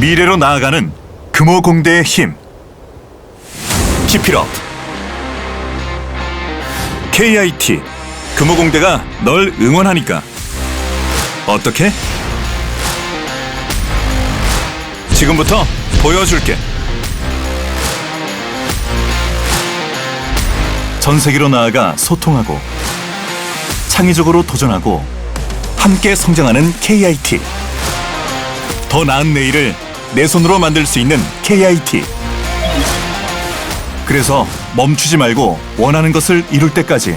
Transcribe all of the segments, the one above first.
미래로 나아가는 금호공대의 힘. 키필업. KIT 금호공대가 널 응원하니까. 어떻게? 지금부터 보여줄게. 전 세계로 나아가 소통하고 창의적으로 도전하고 함께 성장하는 KIT. 더 나은 내일을 내 손으로 만들 수 있는 KIT. 그래서 멈추지 말고 원하는 것을 이룰 때까지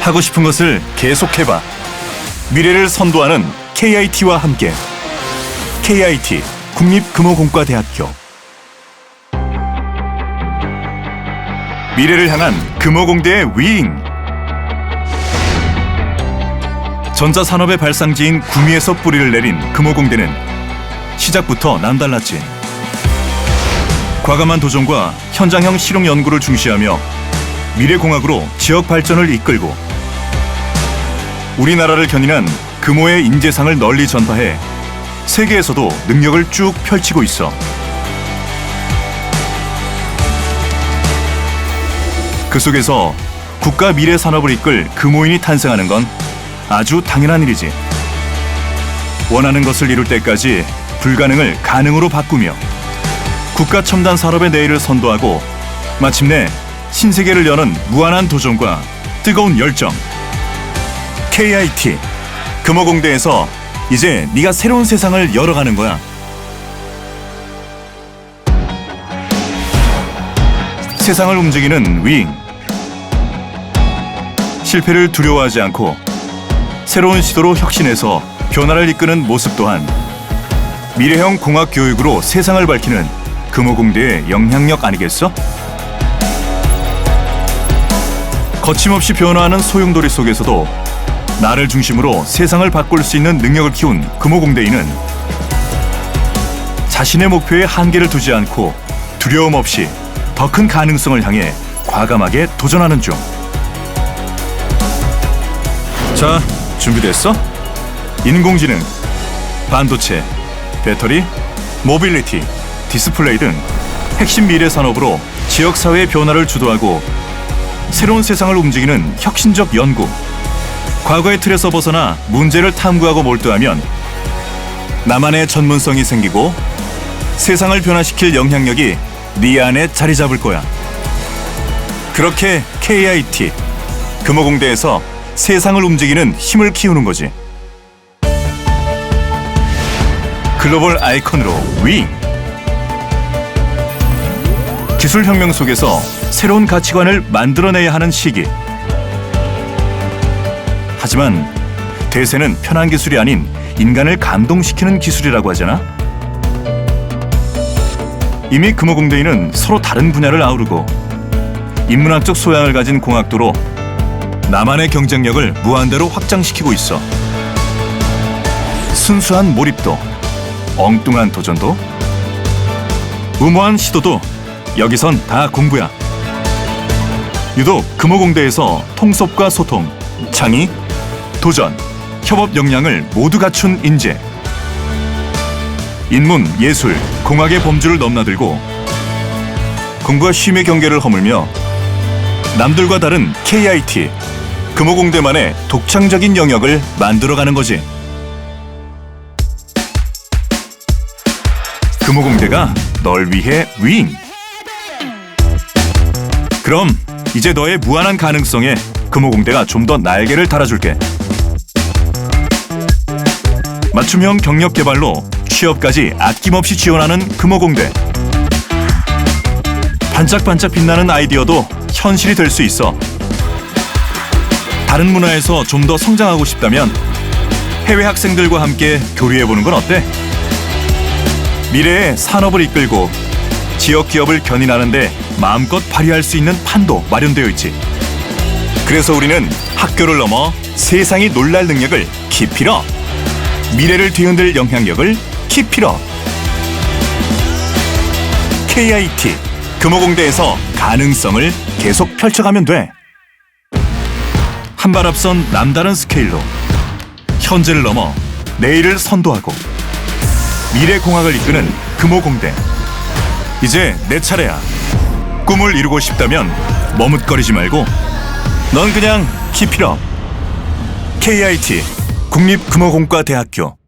하고 싶은 것을 계속해봐. 미래를 선도하는 KIT와 함께 KIT 국립금호공과대학교 미래를 향한 금호공대의 윙 전자산업의 발상지인 구미에서 뿌리를 내린 금호공대는 시작부터 남달랐지 과감한 도전과 현장형 실용 연구를 중시하며 미래공학으로 지역 발전을 이끌고 우리나라를 견인한 금호의 인재상을 널리 전파해 세계에서도 능력을 쭉 펼치고 있어. 그 속에서 국가 미래 산업을 이끌 금호인이 탄생하는 건 아주 당연한 일이지. 원하는 것을 이룰 때까지 불가능을 가능으로 바꾸며 국가 첨단 산업의 내일을 선도하고 마침내 신세계를 여는 무한한 도전과 뜨거운 열정. KIT 금호공대에서 이제 네가 새로운 세상을 열어가는 거야. 세상을 움직이는 윙. 실패를 두려워하지 않고 새로운 시도로 혁신해서 변화를 이끄는 모습 또한 미래형 공학 교육으로 세상을 밝히는 금호공대의 영향력 아니겠어? 거침없이 변화하는 소용돌이 속에서도 나를 중심으로 세상을 바꿀 수 있는 능력을 키운 금호공대인은 자신의 목표에 한계를 두지 않고 두려움 없이 더 큰 가능성을 향해 과감하게 도전하는 중. 자, 준비됐어? 인공지능, 반도체, 배터리, 모빌리티, 디스플레이 등 핵심 미래 산업으로 지역 사회의 변화를 주도하고 새로운 세상을 움직이는 혁신적 연구. 과거의 틀에서 벗어나 문제를 탐구하고 몰두하면 나만의 전문성이 생기고 세상을 변화시킬 영향력이 네 안에 자리 잡을 거야. 그렇게 KIT 금호공대에서 세상을 움직이는 힘을 키우는 거지. 글로벌 아이콘으로 윙. 기술 혁명 속에서 새로운 가치관을 만들어내야 하는 시기. 하지만 대세는 편한 기술이 아닌 인간을 감동시키는 기술이라고 하잖아. 이미 금호공대인은 서로 다른 분야를 아우르고 인문학적 소양을 가진 공학도로 나만의 경쟁력을 무한대로 확장시키고 있어. 순수한 몰입도, 엉뚱한 도전도, 무모한 시도도 여기선 다 공부야. 유독 금호공대에서 통섭과 소통, 창의, 도전, 협업 역량을 모두 갖춘 인재. 인문, 예술, 공학의 범주를 넘나들고 공부와 쉼의 경계를 허물며 남들과 다른 KIT, 금호공대만의 독창적인 영역을 만들어가는 거지. 금호공대가 널 위해 윙. 그럼 이제 너의 무한한 가능성에 금호공대가 좀 더 날개를 달아줄게. 맞춤형 경력 개발로 취업까지 아낌없이 지원하는 금호공대. 반짝반짝 빛나는 아이디어도 현실이 될 수 있어. 다른 문화에서 좀 더 성장하고 싶다면 해외 학생들과 함께 교류해보는 건 어때? 미래의 산업을 이끌고 지역 기업을 견인하는데 마음껏 발휘할 수 있는 판도 마련되어 있지. 그래서 우리는 학교를 넘어 세상이 놀랄 능력을 깊이러 미래를 뒤흔들 영향력을 깊이러 KIT 금호공대에서 가능성을 계속 펼쳐가면 돼. 한 발 앞선 남다른 스케일로 현재를 넘어 내일을 선도하고 미래공학을 이끄는 금호공대. 이제 내 차례야. 꿈을 이루고 싶다면 머뭇거리지 말고 넌 그냥 키필업. KIT 국립금호공과대학교